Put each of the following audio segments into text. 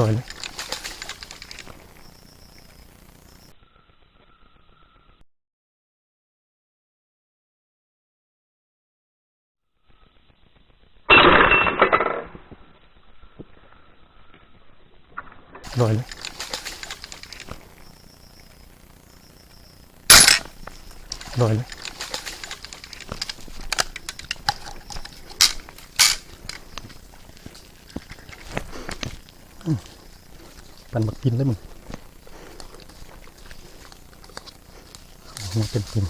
ลอย กันบักกินได้มึงมันเป็นกิน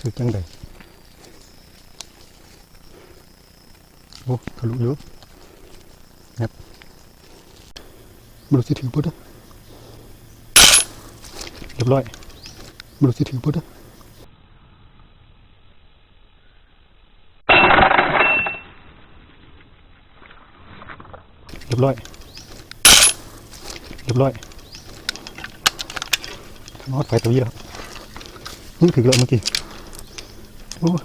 ถือจังใดโอ้ทะลุเยอะครับไม่รู้สิถือปุ๊ดอะ เรียบร้อยไม่รู้สิถือปุ๊ดอะเรียบร้อยเรียบร้อยทางนอดไฟตัวนี้แล้วนี่ถือแล้วเมื่อกี้โอ้ย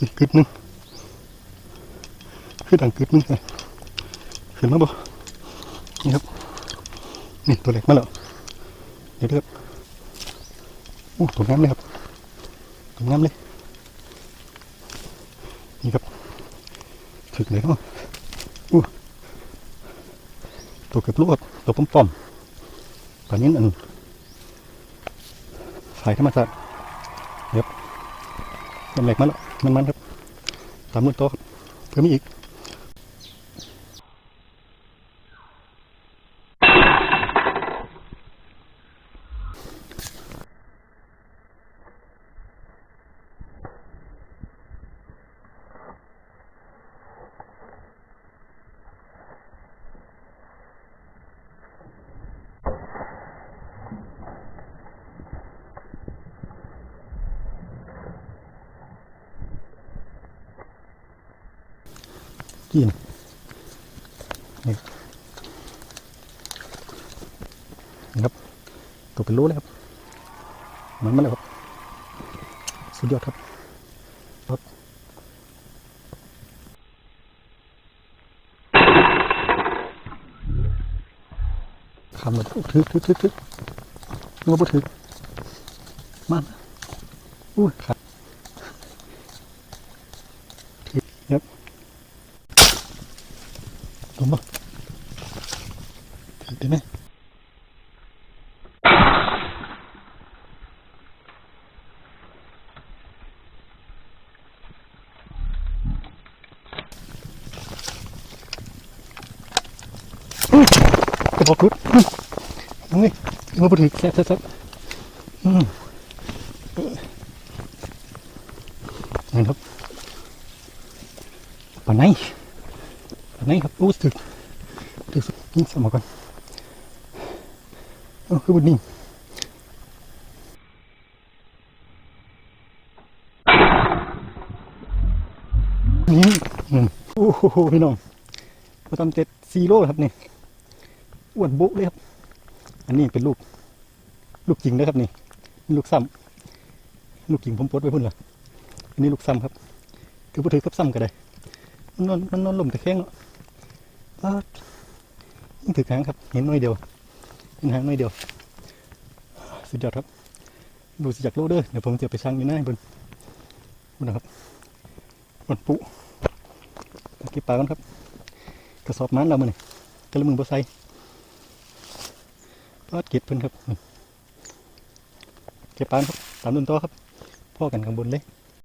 อีกกึดหนึงคือดังกึดหนึงเลยขึ้นมาบ่นี่ครับนี่ตัวเล็กมาแล้ว ดี๋ยวเด้โอ้ตัวงามเลยครับตัวงามเลย นี่ครับถึกเลยเนาะอู้ตัวเกือบลูกครับตัวป้อมป้อมๆป่านนี้อันสายธรรมชาติเดี๋ยวลำแหลกมาแล้วมันมันครับ ตามรุ่นโตครับเพิ่มอีก กินนี่ครับตัวเป็นโลเลยครับเหมันมาแล้วครับสุดยอดครับครับคำเลยถือถือถือถือนึกว่าบ่ถือมันอุ้ยบถือครับ ลงมาถือได้ไหมอื้อกระบอกรุดอื้อเอาไงมาไปถือแค่แซ่บๆอืมนั่นครับปานไหน นไหนครับรู้สึกถึกสุดยิงสมอก่อนเอ้าคือบุญนิ่งนี่โอ้โหพี่น้องมาทำเจ็ดซีโร่ครับนี่อ้วนบุเลยครับ อันนี้เป็นลูก ลูกจริงนะครับนี่ลูกซ้ำลูกจริงผมปดไว้พุ่นละอันนี้ลูกซ้ำครับ คือพูดถึงกับซ้ำก็ได้มันนอนมันนอนลมตะแคงเนาะ ปาดถือหางครับ เห็นน่อยเดียวเห็นหางน่อยเดียว สุดยอดครับ ดูสิจากโลกเด้อเดี๋ยวผมจะไปชั่งอยู่หน้าให้เบิ่งดูนะครับปนปุเอาเก็บปลากันครับ กระสอบมันเรามาเนี่ยกระมือบ่ใส่ปาดเก็บเพิ่นครับนี่เก็บปลาครับ ตามต้นต่อครับพ่อกันข้างบนเลย